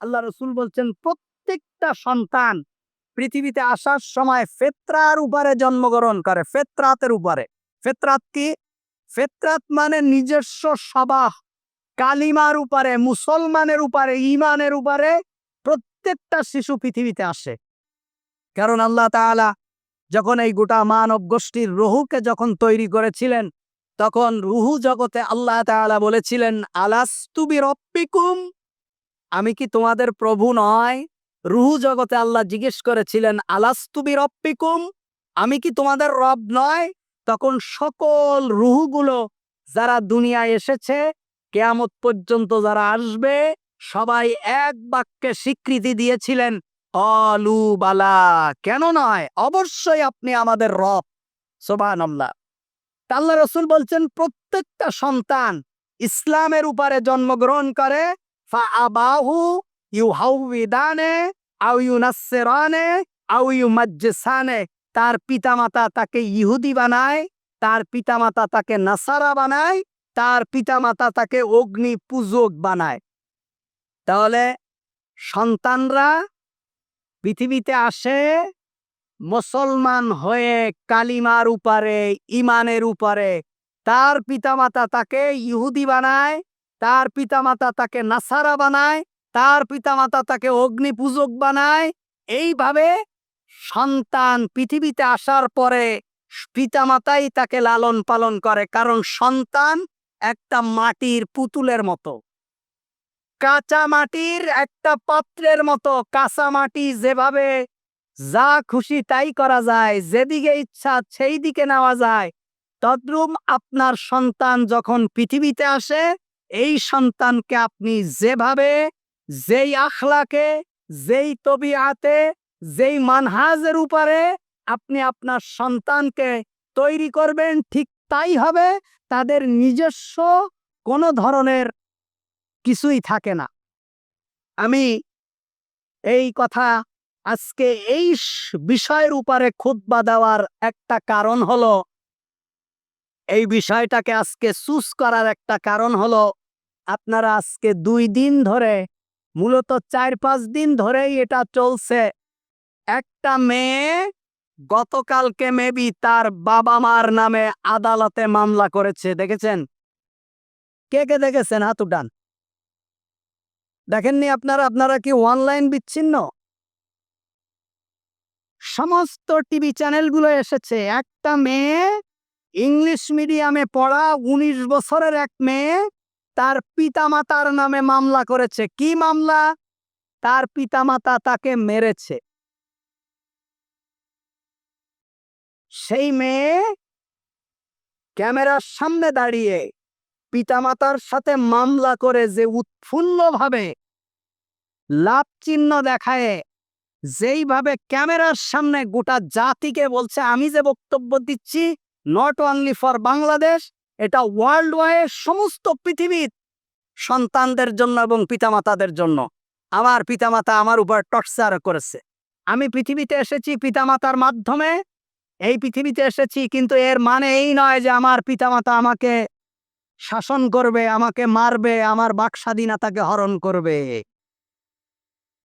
আল্লাহ রসুল বলছেন, প্রত্যেকটা সন্তান পৃথিবীতে আসার সময় ফেত্রার উপরে জন্মগ্রহণ করে। ফেত্রাতের উপরে। ফেত্রাত কি? ফেত্রাত মানে নিজস্ব স্বভাব কালিমার উপরে, মুসলমানের উপরে ইমানের উপরে প্রত্যেকটা শিশু পৃথিবীতে আসে। কারণ আল্লাহ তাআলা যখন এই গোটা মানব গোষ্ঠীর রুহুকে যখন তৈরি করেছিলেন, তখন রুহু জগতে আল্লাহ তাআলা বলেছিলেন আলাস্তুবি রব্বিকুম আমি কি তোমাদের প্রভু নয়? রুহু জগতে আল্লাহ জিজ্ঞেস করেছিলেন আলাস্তুবি রব্বিকুম আমি কি তোমাদের রব নয়? তখন সকল রুহুগুলো যারা দুনিয়ায় এসেছে, কেয়ামত পর্যন্ত যারা আসবে, সবাই এক বাক্যে স্বীকৃতি দিয়েছিলেন অলু বালা, কেন নয়? অবশ্যই আপনি আমাদের রব। সোবান আল্লাহ রসুল বলছেন, প্রত্যেকটা সন্তান ইসলামের উপরে জন্মগ্রহণ করে ফা আবাহু ইউ আউ ইউ নাসেরানে আউ ইউ মাজ্জেসানে তার পিতামাতা তাকে ইহুদি বানায়, তার পিতামাতা তাকে নাসারা বানায়, তার পিতামাতা তাকে অগ্নি পূজক বানায়। তাহলে সন্তানরা পৃথিবীতে আসে মুসলমান হয়ে কালিমার উপরে ইমানের উপরে। তার পিতামাতা তাকে ইহুদি বানায় তার পিতামাতা তাকে নাসারা বানায়, তার পিতামাতা তাকে অগ্নি পূজক বানায়। এইভাবে সন্তান পৃথিবীতে আসার পরে পিতামাতাই তাকে লালন পালন করে, কারণ সন্তান একটা মাটির পুতুলের মতো। কাঁচা মাটির একটা পাত্রের মতো, কাঁচা মাটি যেভাবে যা খুশি তাই করা যায়, যেদিকে ইচ্ছা সেই দিকে নেওয়া যায়। তদ্রুম আপনার সন্তান যখন পৃথিবীতে আসে এই সন্তানকে আপনি যেভাবে, যেই আখলাকে, যেই তবিয়াতে, যেই মানহাজের উপরে আপনি আপনার সন্তানকে তৈরি করবেন, ঠিক তাই হবে, তাদের নিজস্ব কোনো ধরনের কিছুই থাকে না। আমি এই কথা আজকে এই বিষয়ের উপরে খুতবা দেওয়ার একটা কারণ হলো এই বিষয়টাকে আজকে চুজ করার একটা কারণ হলো, আপনারা আজকে দুই দিন ধরে, মূলত চার পাঁচ দিন ধরেই এটা চলছে। একটা মেয়ে গতকালকে মেবি তার বাবা মার নামে আদালতে মামলা করেছে, দেখেছেন? কে কে দেখেছেন? হাত উঠান। দেখেননি আপনারা? আপনারা কি অনলাইন বিচ্ছিন্ন? সমস্ত টিভি চ্যানেলগুলো এসেছে। একটা মেয়ে ইংলিশ মিডিয়ামে পড়া উনিশ বছরের এক মেয়ে তার পিতামাতার নামে মামলা করেছে। কি মামলা? তার পিতামাতা তাকে মেরেছে। সেই মেয়ে ক্যামেরার সামনে দাঁড়িয়ে পিতামাতার সাথে মামলা করে যে উৎফুল্লভাবে লাভ চিহ্ন দেখায়, যেইভাবে ক্যামেরার সামনে গোটা জাতিকে বলছে, আমি যে বক্তব্য দিচ্ছি নট অনলি ফর বাংলাদেশ এটা ওয়ার্ল্ড ওয়াইড সমস্ত পৃথিবীর সন্তানদের জন্য এবং পিতামাতাদের জন্য। আমার পিতামাতা আমার উপর টর্চার করেছে। আমি পৃথিবীতে এসেছি পিতামাতার মাধ্যমে। এই পৃথিবীতে এসেছি কিন্তু এর মানে এই নয় যে আমার পিতামাতা আমাকে শাসন করবে, আমাকে মারবে, আমার বাক স্বাধীনতাকে হরণ করবে।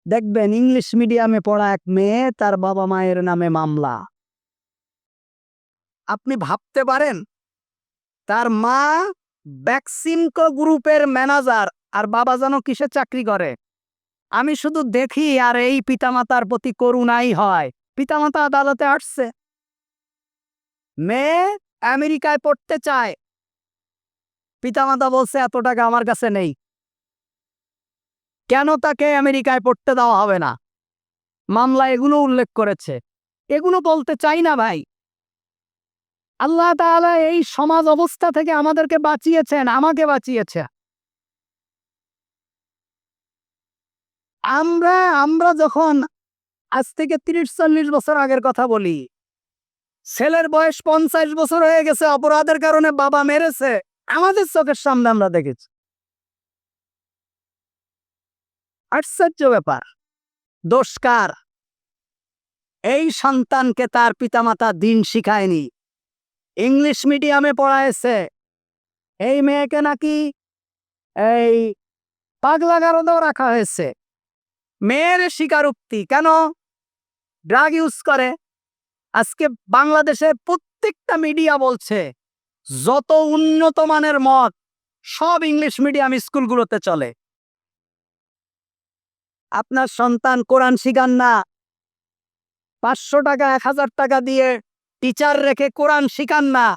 দেখবেন ইংলিশ মিডিয়ামে পড়া এক মেয়ে, তার বাবা মায়ের নামে মামলা। আপনি ভাবতে পারেন, তার মা ভ্যাকসিনকো গ্রুপের ম্যানেজার, আর বাবা যেন কিসে চাকরি করে? আমি শুধু দেখি আর এই পিতামাতার প্রতি করুণাই হয়। পিতামাতা আদালতে আসছে। মেয়ে আমেরিকায় পড়তে চায়। পিতামাতা বলছে, এত টাকা আমার কাছে নেই। কেন তাকে আমেরিকায় পড়তে দেওয়া হবে না? মামলা এগুলো উল্লেখ করেছে। এগুলো বলতে চাই না ভাই। আল্লাহ তাআলা এই সমাজ অবস্থা থেকে আমাদেরকে বাঁচিয়েছেন, আমাকে বাঁচিয়েছে। আমরা আমরা যখন আজ থেকে তিরিশ চল্লিশ বছর আগের কথা বলি, ছেলের বয়স পঞ্চাশ বছর হয়ে গেছে, অপরাধের কারণে বাবা মেরেছে, আমাদের চোখের সামনে আমরা দেখেছি। আশ্চর্য ব্যাপার দোষকার এই সন্তানকে তার পিতামাতা দিন শিখায়নি ইংলিশ মিডিয়ামে পড়াইছে। এই মেয়েকে নাকি এই পাগলা গারদেও রাখা হয়েছে। মেয়ের স্বীকারোক্তি, কেন? ড্রাগ ইউজ করে। আজকে বাংলাদেশে প্রত্যেকটা মিডিয়া বলছে, যত উন্নত মানের মত সব ইংলিশ মিডিয়াম স্কুলগুলোতে চলে। আপনার সন্তান কোরআন শিখান না। পাঁচশো টাকা, এক হাজার টাকা দিয়ে টিচার রেখে কোরআন শিখান না।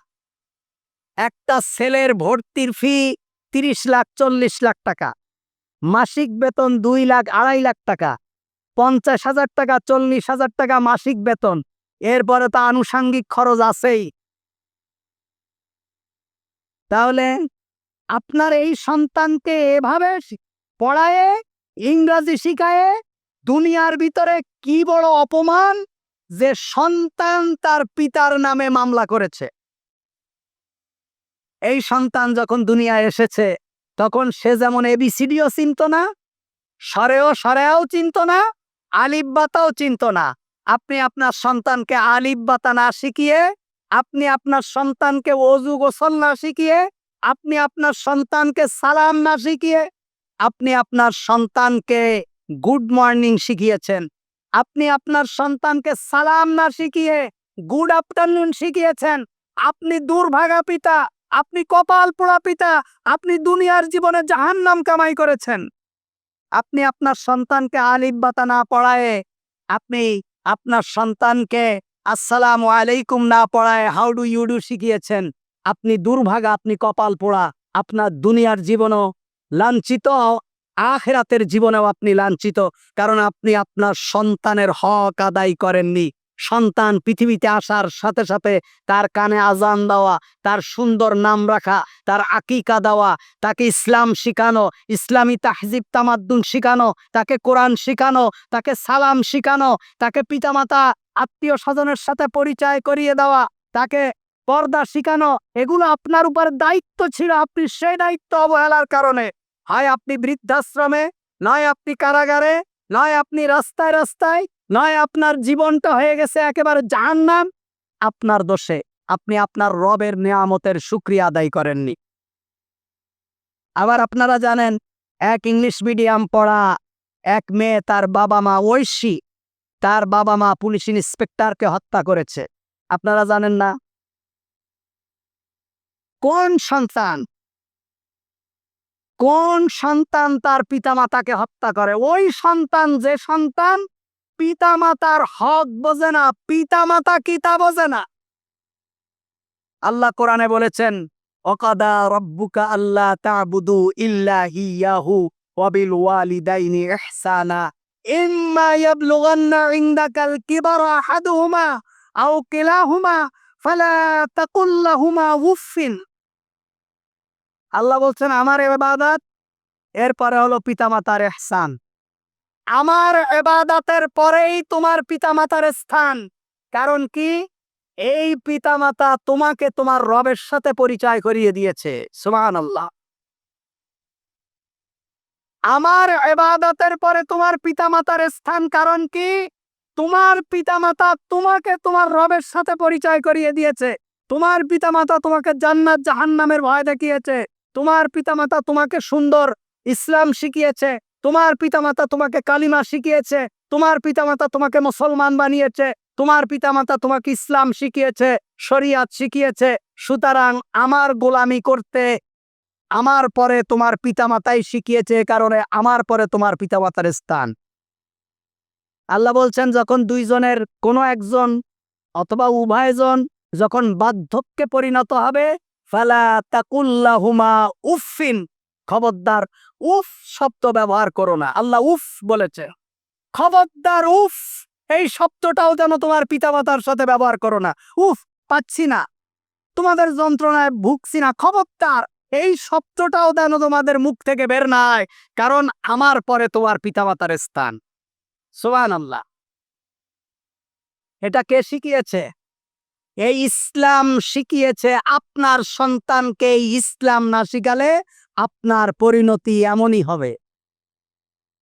একটা ছেলের ভর্তির ফি তিরিশ লাখ, চল্লিশ লাখ টাকা। মাসিক বেতন দুই লাখ, আড়াই লাখ টাকা। পঞ্চাশ হাজার টাকা, চল্লিশ হাজার টাকা মাসিক বেতন। এরপরে তো আনুষাঙ্গিক খরচ আছেই। তাহলে আপনার এই সন্তানকে এভাবে পড়ায়ে, ইংরাজি শিখায়ে দুনিয়ার ভিতরে কি বড় অপমান? যে সন্তান তার পিতার নামে মামলা করেছে। এই সন্তান যখন দুনিয়ায় এসেছে, তখন সে যেমন এবিসিডিও চিনত না, সরেও সরেও চিনত না, আলিফ বাতাও চিনত না। আপনি আপনার সন্তানকে আলিফ বাতা না শিখিয়ে, আপনি আপনার সন্তানকে অজু গোসল না শিখিয়ে, আপনি আপনার সন্তানকে সালাম না শিখিয়ে, আপনি আপনার সন্তানকে গুড মর্নিং শিখিয়েছেন। আপনি আপনার সন্তানকে সালাম না শিখিয়ে গুড আফটারনুন শিখিয়েছেন। আপনি দুর্ভাগা পিতা, আপনি কপাল পোড়া পিতা, আপনি দুনিয়ার জীবনে জাহান্নাম কামাই করেছেন। আপনি আপনার সন্তানকে আলিফ বাতা না পড়ায়, আপনি আপনার সন্তানকে আসসালামু আলাইকুম না পড়ায় হাউ ডু ইউ ডু শিখিয়েছেন। আপনি দুর্ভাগা, আপনি কপাল পোড়া, আপনার দুনিয়ার জীবনও লাঞ্ছিত আখেরাতের জীবনেও আপনি লাঞ্ছিত, কারণ আপনি আপনার সন্তানের হক আদায় করেননি। সন্তান পৃথিবীতে আসার সাথে সাথে তার কানে আজান দেওয়া, তার সুন্দর নাম রাখা, তার আকিকা দেওয়া, তাকে ইসলাম শিখানো, ইসলামী তাহজিব তামাদ্দুন শিখানো, তাকে কোরআন শিখানো, তাকে সালাম শিখানো, তাকে পিতামাতা, আত্মীয় স্বজনের সাথে পরিচয় করিয়ে দেওয়া, তাকে পর্দা শিখানো, এগুলো আপনার উপর দায়িত্ব ছিল, আপনি সেই দায়িত্ব অবহেলার কারণে। হয় আপনি বৃদ্ধাশ্রমে, নয় আপনি কারাগারে, নয় আপনি রাস্তায় রাস্তায়, নয় আপনার জীবনটা হয়ে গেছে একেবারে জাহান্নাম। আপনার দোষে আপনি আপনার রবের নিয়ামতের সুক্রিয়া আদায় করেননি। আবার আপনারা জানেন, এক ইংলিশ মিডিয়াম পড়া এক মেয়ে তার বাবা মা ঐশী, তার বাবা মা পুলিশ ইন্সপেক্টরকে হত্যা করেছে। আপনারা জানেন না? কোন সন্তান কোন সন্তান তার পিতামাতাকে হত্যা করে? ওই সন্তান, যে সন্তান পিতামাতার হক বোঝে না, পিতামাতা কিতা বোঝে না। আল্লাহ কোরআনে বলেছেন অকাদা রব্বুকা আল্লাহ তাবুদু ইল্লা হিয়াহু ওয়াবিল ওয়ালিদাইনি ইহসানা। ইম্মা ইয়াবলুগান্না ইনদাকাল আহাদুহুমা আও কিলাহুমা ফালা তাকুল লাহুমা আল্লাহ বলছেন, আমার এবাদাত এরপরে হলো পিতামাতার এহসান আমার এবাদাতের পরেই তোমার পিতামাতার স্থান। কারণ কি? এই পিতামাতা তোমাকে তোমার রবের সাথে পরিচয় করিয়ে দিয়েছে। সুমান আল্লাহ আমার এবাদতের পরে তোমার পিতামাতার স্থান, কারণ কি? তোমার পিতামাতা তোমাকে তোমার রবের সাথে পরিচয় করিয়ে দিয়েছে। তোমার পিতামাতা তোমাকে জান্নাত জাহান্নামের ভয় দেখিয়েছে। তোমার পিতামাতা তোমাকে সুন্দর ইসলাম শিখিয়েছে, তোমার পিতামাতা তোমাকে কালিমা শিখিয়েছে, তোমার পিতামাতা তোমাকে মুসলমান বানিয়েছে, তোমার পিতামাতা তোমাকে ইসলাম শিখিয়েছে, শরিয়াত শিখিয়েছে, সুতরাং আমার গোলামি করতে আমার পরে তোমার পিতামাতাই শিখিয়েছে কারণে আমার পরে তোমার পিতামাতার স্থান। আল্লাহ বলছেন, যখন দুইজনের কোনো একজন অথবা উভয়জন যখন বার্ধক্যে পরিণত হবে ফালা তাকুল্লাহুমা উফিন খবরদার উফ শব্দ ব্যবহার করো না, আল্লাহ উফ বলেছে। খবরদার উফ, এই শব্দটাও যেন তোমার পিতামাতার সাথে ব্যবহার করো না। উফ, পাচ্ছি না। তোমাদের যন্ত্রণায় ভুগছি না। খবরদার, এই শব্দটাও যেন তোমাদের মুখ থেকে বের নাই, কারণ আমার পরে তোমার পিতামাতার স্থান। সোহান আল্লাহ এটা কে শিখিয়েছে? এই ইসলাম শিখিয়েছে আপনার সন্তানকে ইসলাম না শিখালে আপনার পরিণতি এমনই হবে।